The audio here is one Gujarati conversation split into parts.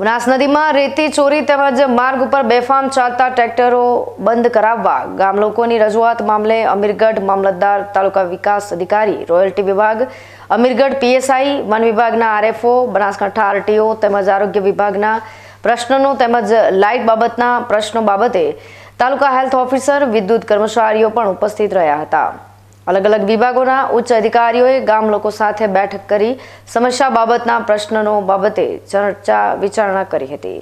બનાસ નદીમાં રેતી ચોરી તેમજ માર્ગ ઉપર બેફામ ચાલતા ટ્રેક્ટરો બંધ કરાવવા ગામ લોકોની રજૂઆત મામલે અમીરગઢ મામલતદાર તાલુકા વિકાસ અધિકારી, રોયલ્ટી વિભાગ, અમીરગઢ પીએસઆઈ, વન વિભાગના આરએફઓ, બનાસકાંઠા આરટીઓ તેમજ આરોગ્ય વિભાગના પ્રશ્નનો તેમજ લાઇટ બાબતના પ્રશ્નો બાબતે તાલુકા હેલ્થ ઓફિસર, વિદ્યુત કર્મચારીઓ પણ ઉપસ્થિત રહ્યા હતા. અલગ અલગ વિભાગોના ઉચ્ચ અધિકારીઓએ ગામ લોકો સાથે બેઠક કરી સમસ્યા બાબતના પ્રશ્નનો બાબતે ચર્ચા વિચારણા કરી હતી.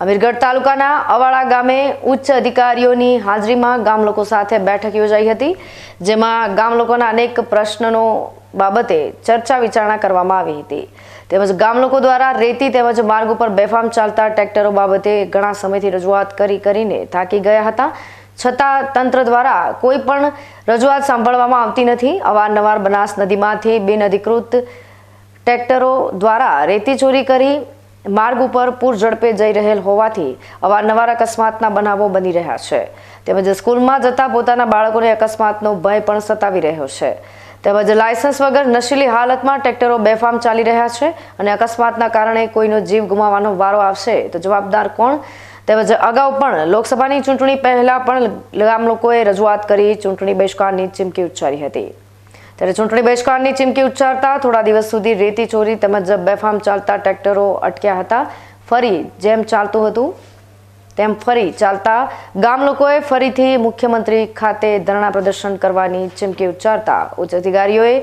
અમીરગઢ તાલુકાના અવાડા ગામે ઉચ્ચ અધિકારીઓની હાજરીમાં ગામ લોકો સાથે બેઠક યોજાઈ હતી, જેમાં ગામ લોકોના અનેક પ્રશ્નનો બાબતે ચર્ચા વિચારણા કરવામાં આવી હતી. તેમજ ગામ લોકો દ્વારા રેતી તેમજ માર્ગ ઉપર બેફામ ચાલતા ટ્રેક્ટરો બાબતે ઘણા સમયથી રજૂઆત કરી કરીને થાકી ગયા હતા. છતાં તંત્ર દ્વારા કોઈ પણ રજૂઆત સાંભળવામાં આવતી નથી. અવારનવાર બનાસ નદીમાંથી બિનઅધિકૃત ટ્રેક્ટરો દ્વારા રેતી ચોરી કરી માર્ગ ઉપર પૂર ઝડપે જઈ રહેલ હોવાથી અવારનવાર અકસ્માતના બનાવો બની રહ્યા છે. તેમજ સ્કૂલમાં જતા પોતાના બાળકોને અકસ્માતનો ભય પણ સતાવી રહ્યો છે. તેમજ લાયસન્સ વગર નશીલી હાલતમાં ટ્રેક્ટરો બેફામ ચાલી રહ્યા છે અને અકસ્માતના કારણે કોઈનો જીવ ગુમાવવાનો વારો આવશે તો જવાબદાર કોણ? તેમજ અગાઉ પણ લોકસભાની ચૂંટણી પહેલા પણ ગામ લોકોએ રજૂઆત કરી ચૂંટણી બહિષ્કારની ચીમકી ઉચ્ચારી હતી. ત્યારે ચૂંટણી બહિષ્કારની ચીમકી ઉચ્ચારતા થોડા દિવસ સુધી રેતી ચોરી તેમજ બેફામ ચાલતા ટ્રેક્ટરો અટક્યા હતા. ફરી જેમ ચાલતું હતું તેમ ફરી ચાલતા ગામ લોકોએ ફરીથી મુખ્યમંત્રી ખાતે ધરણા પ્રદર્શન કરવાની ચીમકી ઉચ્ચારતા. ઉચ્ચ અધિકારીઓએ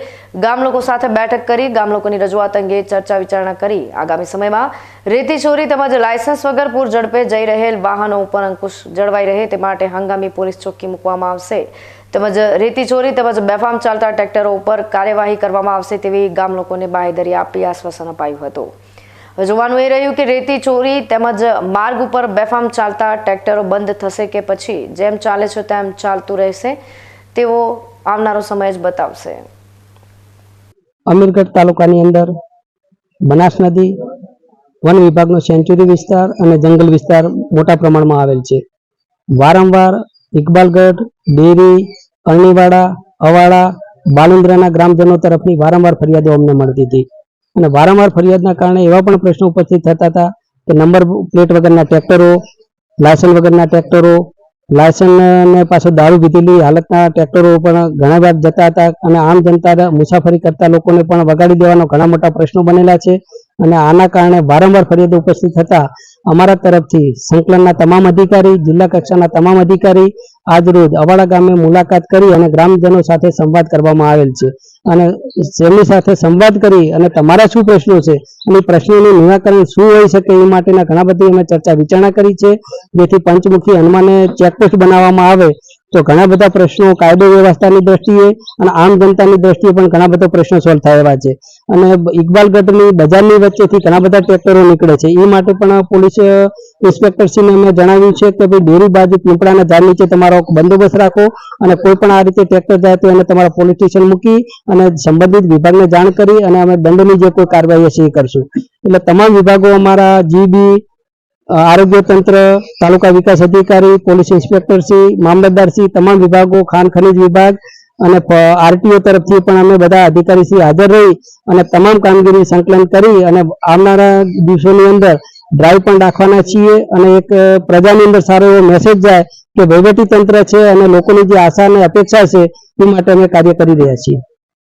ગામ લોકો સાથે બેઠક કરી ગામ લોકોની રજૂઆત અંગે ચર્ચા વિચારણા કરી. આગામી સમયમાં રેતી ચોરી તેમજ લાયસન્સ વગર પૂર ઝડપે જઈ રહેલ વાહનો ઉપર અંકુશ જળવાઈ રહે તે માટે હંગામી પોલીસ ચોકી મૂકવામાં આવશે. તેમજ રેતી ચોરી તેમજ બેફામ ચાલતા ટ્રેક્ટરો ઉપર કાર્યવાહી કરવામાં આવશે તેવી ગામ લોકોને બાહેધરી આપી આશ્વાસન અપાયું હતું. જોવાનું એ રહ્યું કે રેતી ચોરી તેમજ માર્ગ ઉપર બેફામ ચાલતા ટ્રેક્ટરો બંધ થશે કે પછી? જેમ ચાલે છે તેમ ચાલતું રહેશે. તેવો આવનારો સમય જ બતાવશે. અમીરગઢ તાલુકાની અંદર બનાસ નદી, વન વિભાગનો સેન્ચુરી વિસ્તાર અને જંગલ વિસ્તાર મોટા પ્રમાણમાં આવેલ છે. વારંવાર ઇકબાલગઢ, ડેરી, અરણીવાડા, અવાડા, બાલુંદ્રાના ગ્રામજનો તરફની વારંવાર ફરિયાદો અમને મળતી હતી. અને વારંવાર ફરિયાદના કારણે એવા પણ પ્રશ્નો ઉપસ્થિત થતા હતા કે નંબર પ્લેટ વગરના ટ્રેક્ટરો, લાયસન્સ વગરના ટ્રેક્ટરો, લાયસન્સને પાછો દારૂ પીધેલી હાલતના ટ્રેક્ટરો પણ ઘણા વાર જતા હતા અને આમ જનતા મુસાફરી કરતા લોકોને પણ વગાડી દેવાનો ઘણા મોટા પ્રશ્નો બનેલા છે. અને આના કારણે વારંવાર ફરિયાદો ઉપસ્થિત થતા અમારા તરફથી સંકલનના તમામ અધિકારી, જિલ્લા કક્ષાના તમામ અધિકારી આજ રોજ અવાડા ગામે મુલાકાત કરી અને ગ્રામજનો સાથે સંવાદ કરવામાં આવેલ છે. અને તેમની સાથે સંવાદ કરી અને તમારા શું પ્રશ્નો છે અને પ્રશ્નોનું નિરાકરણ શું હોઈ શકે એ માટેના ઘણા બધી અમે ચર્ચા વિચારણા કરી છે. જેથી પંચમુખી હનુમાને ચેકપોસ્ટ બનાવવામાં આવે તો ઘણા બધા પ્રશ્નો કાયદો વ્યવસ્થાની દ્રષ્ટિએ અને આમ જનતાની દ્રષ્ટિએ પણ ઘણા બધા પ્રશ્નો સોલ્વ થયા છે. અને ઇકબાલગઢની બજારની વચ્ચેથી ઘણા બધા ટ્રેક્ટરો નીકળે છે. એ માટે પણ પોલીસ ઇન્સ્પેક્ટરશ્રીને અમે જણાવ્યું છે કે ભાઈ ડેરી બાજુ પીપળાના ઝાડ નીચે તમારો બંદોબસ્ત રાખો અને કોઈ પણ આ રીતે ટ્રેક્ટર જાય તો એને તમારા પોલીસ સ્ટેશન મૂકી અને સંબંધિત વિભાગને જાણ કરી અને અમે દંડની જે કોઈ કાર્યવાહી હશે એ કરશું. એટલે તમામ વિભાગો અમારા જીબી આરોગ્ય તંત્ર, તાલુકા વિકાસ અધિકારી, પોલીસ ઇન્સ્પેક્ટરશ્રી મામલતદારશ્રી તમામ વિભાગો, ખાન ખનીજ વિભાગ અને આરટીઓ તરફથી પણ અમે બધા અધિકારીશ્રી હાજર રહી અને તમામ કામગીરી સંકલન કરી અને આવનારા દિવસોની અંદર ડ્રાઈવ પણ રાખવાના છીએ અને એક પ્રજાની અંદર સારો એવો મેસેજ જાય કે વહીવટી તંત્ર છે અને લોકોની જે આશા અને અપેક્ષા છે એ માટે અમે કાર્ય કરી રહ્યા છીએ.